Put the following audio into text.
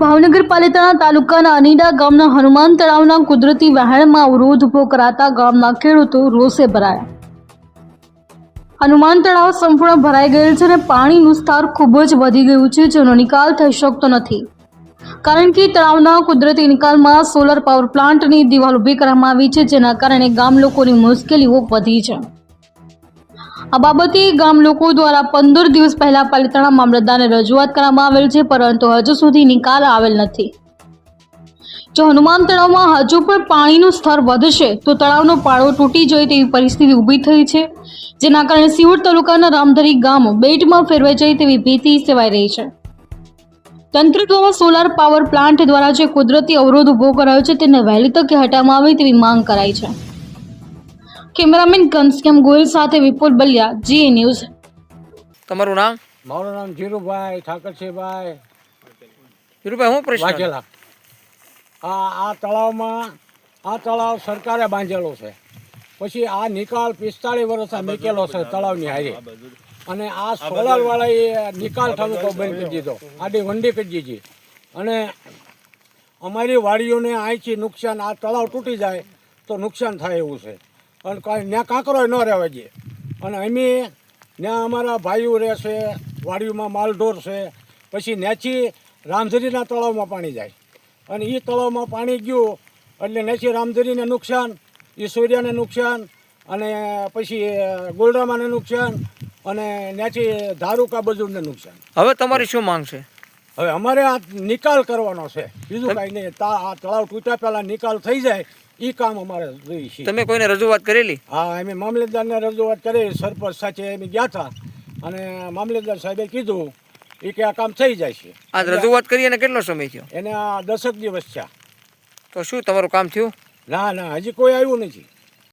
ભાવનગર પાલિતાણા તાલુકાના અનીડા ગામના હનુમાન તળાવના કુદરતી વહેણમાં અવરોધ ઊભો કરાતા ગામના ખેડૂતો રોષે ભરાયા. હનુમાન તળાવ સંપૂર્ણ ભરાઈ ગયેલ છે અને પાણીનું સ્તર ખૂબ જ વધી ગયું છે, જેનો નિકાલ થઈ શકતો નથી. કારણ કે તળાવના કુદરતી નિકાલમાં સોલર પાવર પ્લાન્ટની દિવાલ ઊભી કરવામાં આવી છે, જેના કારણે ગામ લોકોની મુશ્કેલીઓ વધી છે. આ બાબતે ગામ લોકો દ્વારા પંદર દિવસ પહેલા પાલિતાણા મામલતદારને રજૂઆત કરવામાં આવેલ છે, પરંતુ હજુ સુધી નિકાલ આવેલ નથી. જો હનુમાન તળાવમાં હજુ પણ પાણીનું સ્તર વધશે, તો તળાવનો પાળો તૂટી જાય તેવી પરિસ્થિતિ ઊભી થઈ છે, જેના કારણે સિહોર તાલુકાના રામધરી ગામ બેટમાં ફેરવાઈ જાય તેવી ભીતિ સેવાઈ રહી છે. તંત્ર દ્વારા સોલાર પાવર પ્લાન્ટ દ્વારા જે કુદરતી અવરોધ ઊભો કરાયો છે, તેને વહેલી તકે હટાવવામાં આવે તેવી માંગ કરાઈ છે. કેમેરામેન ઘનશ્યામ ગોયલ સાથે વિપુલ બલિયા જી ન્યૂઝ. તમારું નામ? મારું નામ ધીરુભાઈ ઠાકરસિંહભાઈ. ધીરુભાઈ હું પ્રશ્ન વાંચેલા આ આ તળાવમાં આ તળાવ સરકારે બાંધેલો છે. પછી આ નિકાલ પિસ્તાળીસ વર્ષ મેકેલો છે તળાવની હારી. અને આ સોલાર વાળાએ નિકાલ ઠાલુકો બંધ કરી દીધો. આડી વંડી કરી દીધી. અને અમારી વાડીઓને અહીંથી નુકસાન આ તળાવ તૂટી જાય તો નુકસાન થાય એવું છે. અને ત્યાં કાંકરો ન રહેવા દે. અને અમે ત્યાં અમારા ભાઈઓ રહેશે, વાડીઓમાં માલઢોર છે, પછી નેચી રામધરીના તળાવમાં પાણી જાય. અને એ તળાવમાં પાણી ગયું, એટલે નેચી રામધરીને નુકસાન એ સૂર્યને નુકસાન, અને પછી ગોલરામાને નુકસાન, અને નેચી ધારુકા બજુરને નુકસાન. હવે તમારી શું માંગ છે? હવે અમારે આ નિકાલ કરવાનો છે. બીજું કાંઈ નહીં. તા આ તળાવ તૂટ્યા પહેલાં નિકાલ થઈ જાય. એ કામ અમારે જોઈએ છે તમે કોઈને રજૂઆત કરેલી? હા અમે મામલતદારને રજૂઆત કરી. સરપંચ સાથે અમે ગયા હતા. અને મામલતદાર સાહેબે કીધું એ કે આ કામ થઈ જાય છે. આજ રજૂઆત કરી અને કેટલો સમય થયો? એને આ દસક દિવસ થયા. તો શું તમારું કામ થયું? ના ના હજી કોઈ આવ્યું નથી.